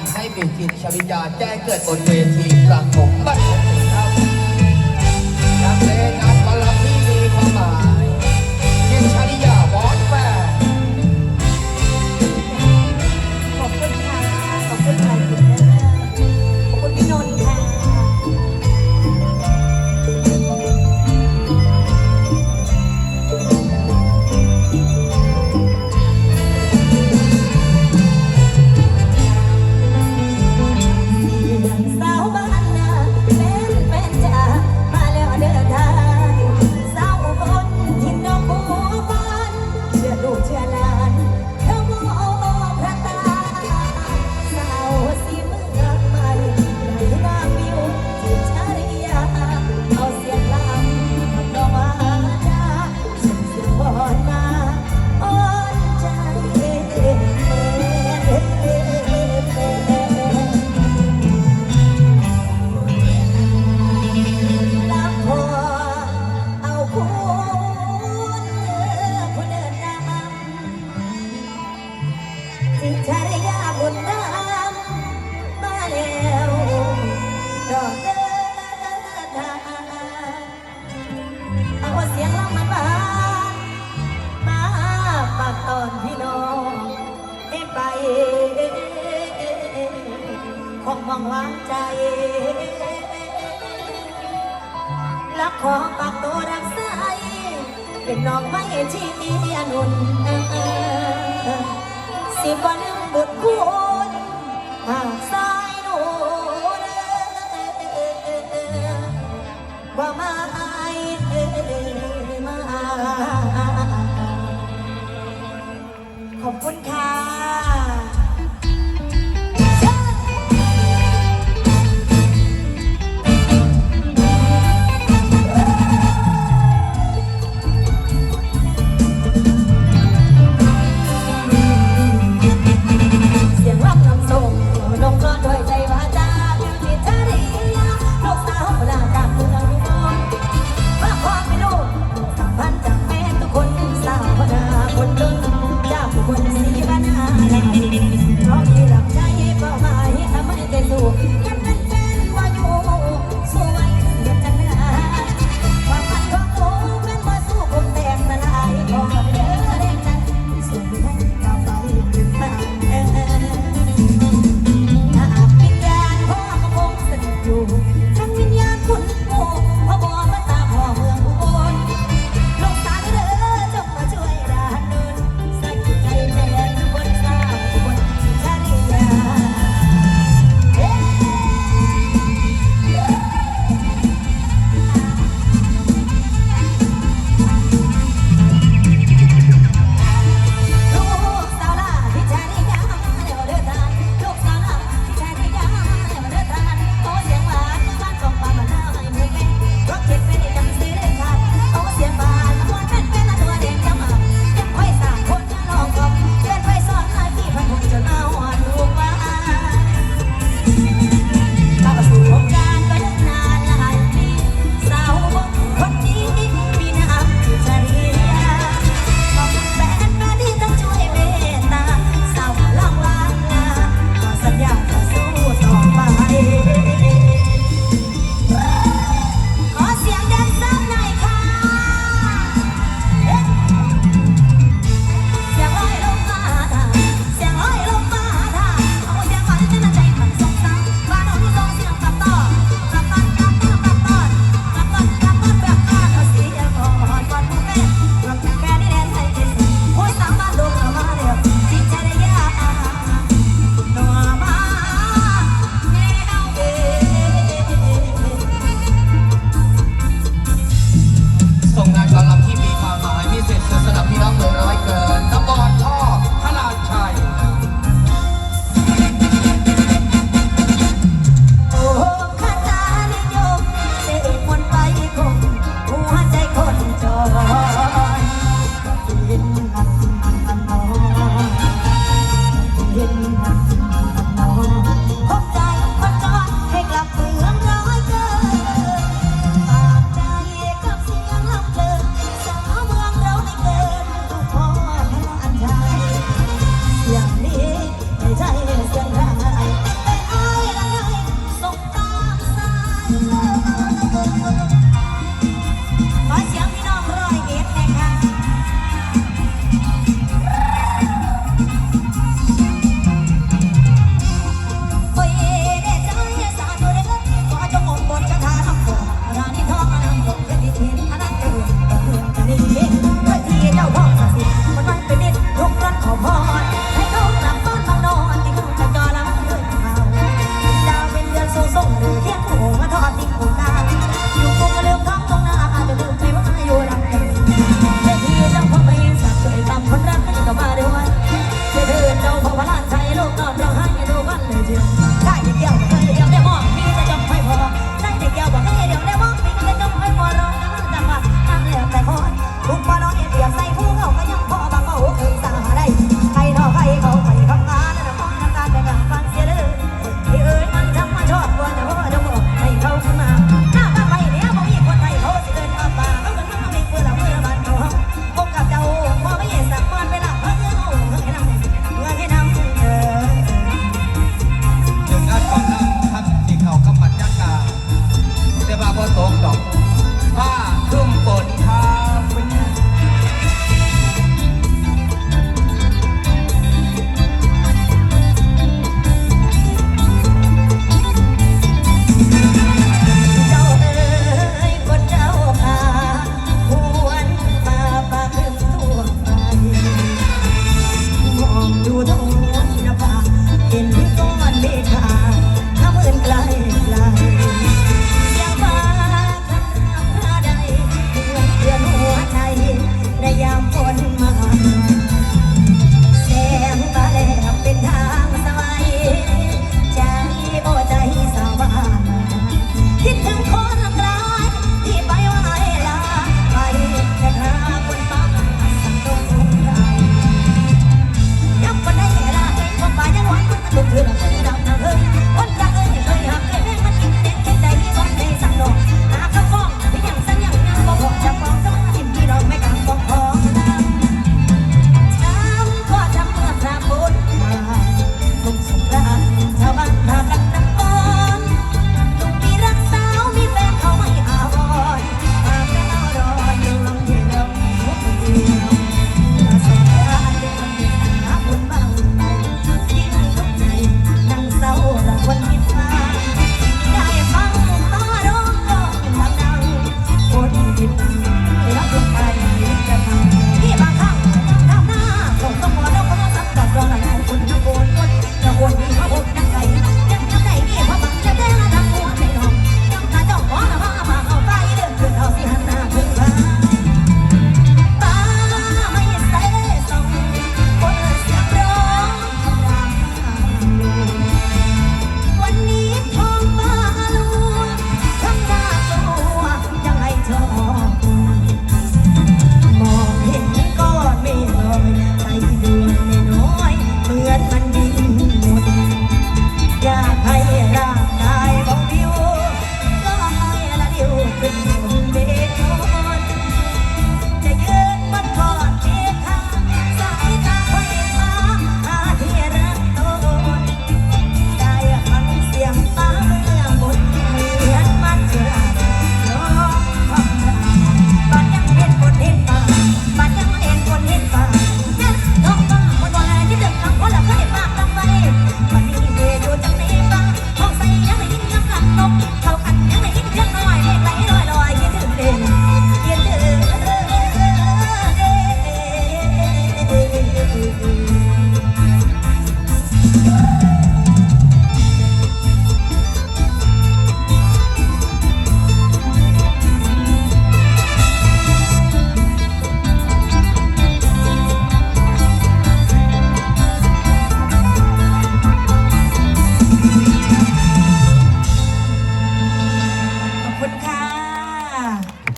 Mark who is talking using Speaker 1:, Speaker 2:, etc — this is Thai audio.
Speaker 1: ำให้มีจิตชวิญญาแจ้งเกิดบนเวทีประถมบัณฑิตครับนักเลง
Speaker 2: ำจิตชริยาบุญนำมาแล้วดอกเดินทางเอาเสียงร้องมันบานมาปากตอนพี่น้องให้ไปคงมองวางใจรักของปากตัวรักใสเป็นน้องไม่ที่อนุน สิบ่นึงบุดคู่ คนจนจากคนสีบ้านนาาเพราะที่รัก